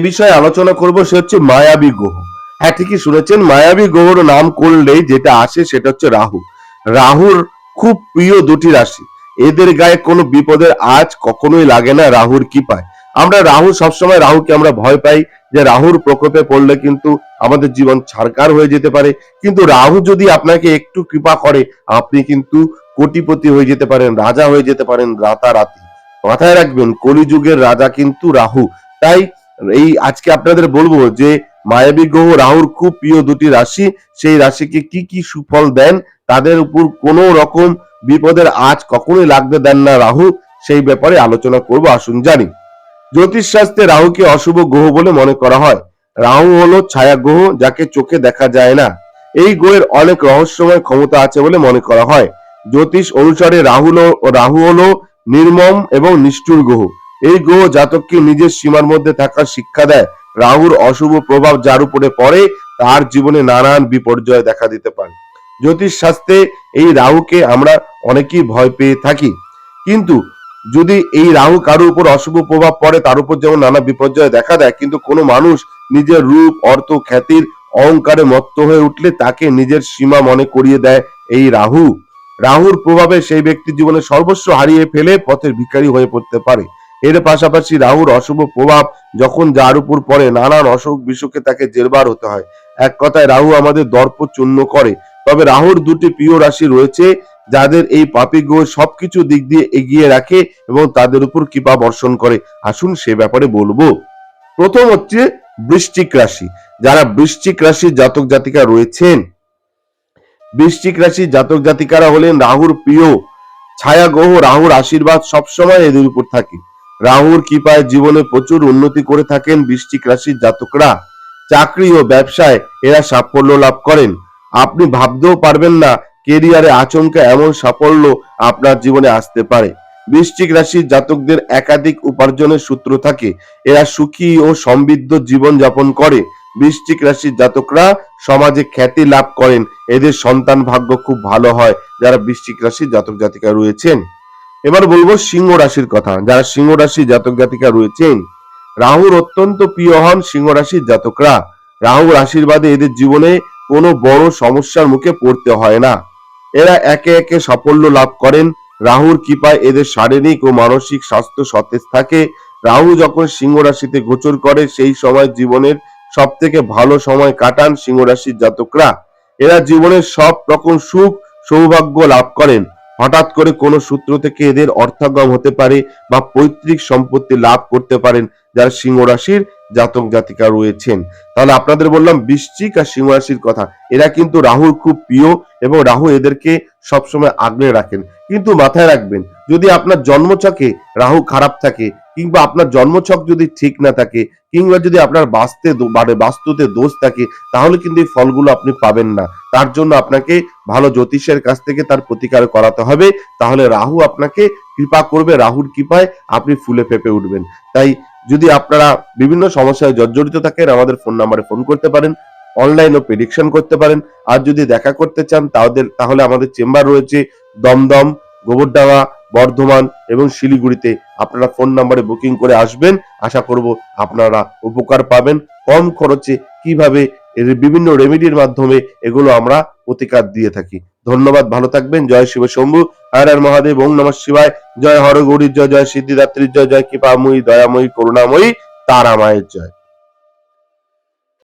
বিষয়ে আলোচনা করব, সে হচ্ছে মায়াবী গ্রহ। হ্যাঁ ঠিকই শুনেছেন, মায়াবী গ্রহর নাম করলেই যেটা আসে সেটা হচ্ছে রাহু। রাহুর খুব প্রিয় দুটি রাশি। এদের গায়ে কোনো বিপদের আজ কখনোই লাগে না রাহুর কি পায় আমরা রাহু সবসময় রাহুকে আমরা ভয় পাই যে রাহুর প্রকোপে পড়লে কিন্তু আমাদের জীবন ছারকার হয়ে যেতে পারে। কিন্তু রাহু যদি আপনাকে একটু কৃপা করে, আপনি কিন্তু কোটিপতি হয়ে যেতে পারেন, রাজা হয়ে যেতে পারেন রাতারাতি। মাথায় রাখবেন, কলিযুগের রাজা কিন্তু রাহু। তাই এই আজকে আপনাদের বলব যে মায়াবী গ্রহ রাহুর খুব প্রিয় দুটি রাশি, সেই রাশিকে কি কি সুফল দেন, তাদের উপর কোনো রকম বিপদের আজ কখনোই লাগতে দেন না রাহু, সেই ব্যাপারে আলোচনা করব, আসুন জানি। জ্যোতিষ শাস্ত্রে রাহুকে অশুভ গ্রহ বলে মনে করা হয়। রাহু হলো ছায়া গ্রহ যাকে চোখে দেখা যায় না। এই গ্রহের অনেক রহস্যময় ক্ষমতা আছে বলে মনে করা হয়। জ্যোতিষ অনুসারে রাহুল, রাহু হলো নির্মম এবং নিষ্ঠুর গ্রহ। এই গ্রহ জাতককে নিজের সীমার মধ্যে থাকার শিক্ষা দেয়। রাহুর অশুভ প্রভাব যার উপরে পড়ে, তার জীবনে নানান বিপর্যয় দেখা দিতে পারে। জ্যোতিষ শাস্ত্রে এই রাহুকে আমরা অনেকেই ভয় পেয়ে থাকি। কিন্তু যদি এই রাহু কারোর উপর অশুভ প্রভাব পড়ে, তার উপর যেমন নানা বিপর্যয় দেখা দেয়, কিন্তু কোনো মানুষ নিজের রূপ, অর্থ, খ্যাতির অহংকারে মত্ত হয়ে উঠলে তাকে নিজের সীমা মনে করিয়ে দেয় এই রাহু। রাহুর প্রভাবে সেই ব্যক্তি জীবনে সর্বস্ব হারিয়ে ফেলে পথের ভিখারি হয়ে পড়তে পারে। এর পাশাপাশি রাহুর অশুভ প্রভাব যখন যার উপর পড়ে, নানান অসুখ বিসুখে তাকে জেরবার হতে হয়। এক কথায় রাহু আমাদের দর্প চূর্ণ করে। তবে রাহুর দুটি প্রিয় রাশি রয়েছে, যাদের এই পাপি গ্রহ সবকিছু দিক দিয়ে এগিয়ে রাখে এবং তাদের উপর কৃপা বর্ষণ করে। আসুন সে ব্যাপারে বলব। প্রথম হচ্ছে বৃশ্চিক রাশি। যারা বৃশ্চিক রাশির জাতক জাতিকা রয়েছেন, বৃশ্চিক রাশির জাতক জাতিকারা হলেন রাহুর প্রিয়, ছায়া গ্রহ রাহুর আশীর্বাদ সবসময় এদের উপর থাকে। রাহুর কৃপায় জীবনে প্রচুর উন্নতি করে থাকেন বৃশ্চিক রাশির জাতকরা। চাকরি ও ব্যবসায় এরা সাফল্য লাভ করেন। আপনি ভাবতেও পারবেন না কেরিয়ারে আচমকা এমন সাফল্য আপনার জীবনে আসতে পারে। বৃশ্চিক রাশির জাতকদের একাধিক উপার্জনের সূত্র থাকে। এরা সুখী ও সমৃদ্ধ জীবন যাপন করে। বৃশ্চিক রাশির জাতকরা সমাজে খ্যাতি লাভ করেন। এদের সন্তান ভাগ্য খুব ভালো হয় যারা বৃশ্চিক রাশির জাতক জাতিকা রয়েছেন। এবার বলব সিংহ রাশির কথা। যারা সিংহ রাশির জাতক জাতিকা রয়েছেন, রাহুর অত্যন্ত প্রিয় হন সিংহ রাশির জাতকরা। রাহুর আশীর্বাদে এদের জীবনে কোনো বড় সমস্যার মুখে পড়তে হয় না। এরা একে একে সাফল্য লাভ করেন। রাহুর কৃপায় এদের শারীরিক ও মানসিক স্বাস্থ্য সতেজ থাকে। রাহু যখন সিংহ রাশিতে গোচর করে, সেই সময় জীবনের সব থেকে ভালো সময় কাটান সিংহ রাশির জাতকরা। এরা জীবনের সব রকম সুখ, সৌভাগ্য লাভ করেন। হঠাৎ করে কোনো সূত্র থেকে এদের অর্থাগম হতে পারে বা পৈতৃক সম্পত্তি লাভ করতে পারেন যারা সিংহ রাশির জাতক জাতিকা রয়েছেন। তাহলে আপনাদের বললাম বৃশ্চিক আর সিংহ রাশির কথা। এরা কিন্তু রাহুর খুব প্রিয় এবং রাহু এদেরকে সবসময় আগলে রাখেন। কিন্তু মাথায় রাখবেন, যদি আপনার জন্মছকে রাহু খারাপ থাকে কিংবা আপনার জন্মছক যদি ঠিক না থাকে কিংবা যদি আপনার বাস্তে মানে বাস্তুতে দোষ থাকে, তাহলে কিন্তু এই ফলগুলো আপনি পাবেন না। তার জন্য আপনাকে ভালো জ্যোতিষের কাছ থেকে তার প্রতিকার করাতে হবে। তাহলে রাহু আপনাকে কৃপা করবে, রাহুর কৃপায় আপনি ফুলে ফেপে উঠবেন। তাই যদি আপনারা বিভিন্ন সমস্যায় জর্জরিত থাকেন, আমাদের ফোন নাম্বারে ফোন করতে পারেন অনলাইন ও প্রেডিকশন করতে পারেন। আর যদি দেখা করতে চান, তাদের, তাহলে আমাদের চেম্বার রয়েছে দমদম, গোবরডাঙ্গা, বর্ধমান এবং শিলিগুড়িতে। আপনারা ফোন নাম্বারে বুকিং করে আসবেন। আশা করব আপনারা উপকার পাবেন। কম খরচে কীভাবে এর বিভিন্ন রেমেডির মাধ্যমে এগুলো আমরা প্রতিকার দিয়ে থাকি। ধন্যবাদ, ভালো থাকবেন। জয় শিব শম্ভু। হর মহাদেব, ওম নমঃ শিবায়। জয় হর গৌরীর জয় জয় সিদ্ধিদাত্রীর জয় জয় কৃপাময়ী, দয়াময়ী, করুণাময়ী, তারামায়ের জয়।